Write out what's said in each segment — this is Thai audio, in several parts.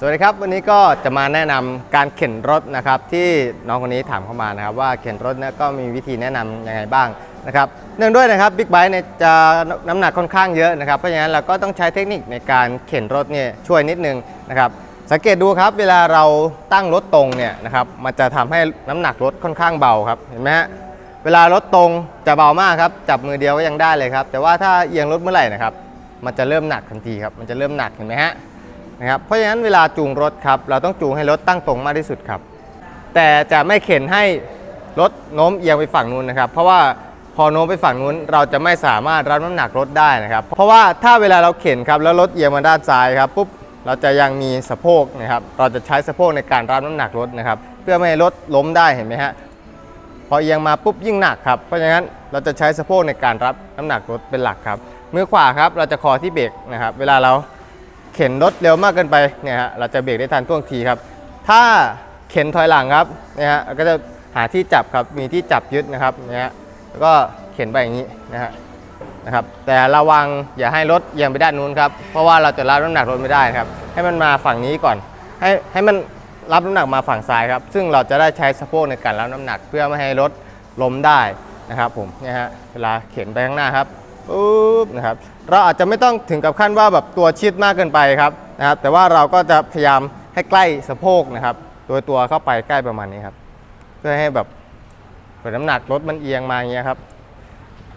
สวัสดีครับ วันนี้ก็จะมาแนะนำการเข็นรถนะครับ ที่น้องคนนี้ถามเข้ามานะครับ ว่าเข็นรถเนี่ยก็มีวิธีแนะนำยังไงบ้างนะครับเนื่องด้วยนะครับบิ๊กไบค์เนี่ยจะน้ำหนักค่อนข้างเยอะนะครับเพราะฉะนั้นเราก็ต้องใช้เทคนิคในการเข็นรถเนี่ยช่วยนิดนึงนะครับสังเกตดูครับเวลาเราตั้งรถตรงเนี่ยนะครับมันจะทำให้น้ำหนักรถค่อนข้างเบาครับเห็นไหมฮะเวลารถตรงจะเบามากครับจับมือเดียวก็ยังได้เลยครับแต่ว่าถ้าเอียงรถเมื่อไหร่นะครับมันจะเริ่มหนักทันทีครับมันจะเริ่มหนักเห็นไหมฮะ นะครับเพราะฉะนั้นเวลาจูงรถครับเราต้องจูงให้รถตั้งตรงมากที่สุดครับ แต่จะไม่เข็นให้รถโน้มเอียงไปฝั่งนู้นนะครับ เพราะว่าพอโน้มไปฝั่งนู้นเราจะไม่สามารถรับน้ำหนักรถได้นะครับ เพราะว่าถ้าเวลาเราเข็นครับแล้วรถเอียงมาด้านซ้ายครับปุ๊บเราจะยังมีสะโพกนะครับ เราจะใช้สะโพกในการรับน้ำหนักรถนะครับ เพื่อไม่ให้รถล้มได้เห็นไหมฮะพอเอียงมาปุ๊บยิ่งหนักครับเพราะฉะนั้นเราจะใช้สะโพกในการรับน้ำหนักรถเป็นหลักครับมือขวาครับเราจะคอที่เบรกนะครับ เวลาเรา เข็นรถเร็วมากเกินไปเนี่ยฮะเราจะเบรกได้ทันท่วงทีครับ ถ้าเข็นถอยหลังครับเนี่ยฮะก็จะหาที่จับครับมีที่จับยึดนะครับเนี่ยฮะแล้วก็เข็นไปอย่างนี้นะฮะนะครับ แต่ระวังอย่าให้รถเอียงไปด้านนู้นครับเพราะว่าเราจะรับน้ำหนักรถไม่ได้ครับ ให้มันมาฝั่งนี้ก่อน ให้ให้มันรับน้ำหนักมาฝั่งซ้ายครับ ซึ่งเราจะได้ใช้สะโพกในการรับน้ำหนัก เพื่อไม่ให้รถล้มได้นะครับผมเนี่ยฮะเวลาเข็นไปข้างหน้าครับ ปุ๊บนะครับเราอาจจะไม่ต้องถึงกับขั้นว่าแบบตัวชิดมากเกินไปครับนะครับ แต่ว่าเราก็จะพยายามให้ใกล้สะโพกนะครับ โดยตัวเข้าไปใกล้ประมาณนี้ครับ เพื่อให้แบบเปิดน้ำหนักรถมันเอียงมาอย่างเงี้ยครับ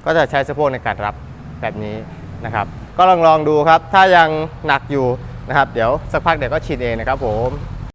ก็จะใช้สะโพกในการรับแบบนี้นะครับ ก็ลองลองดูครับ ถ้ายังหนักอยู่นะครับ เดี๋ยวสักพักเดี๋ยวก็ชินเองนะครับผม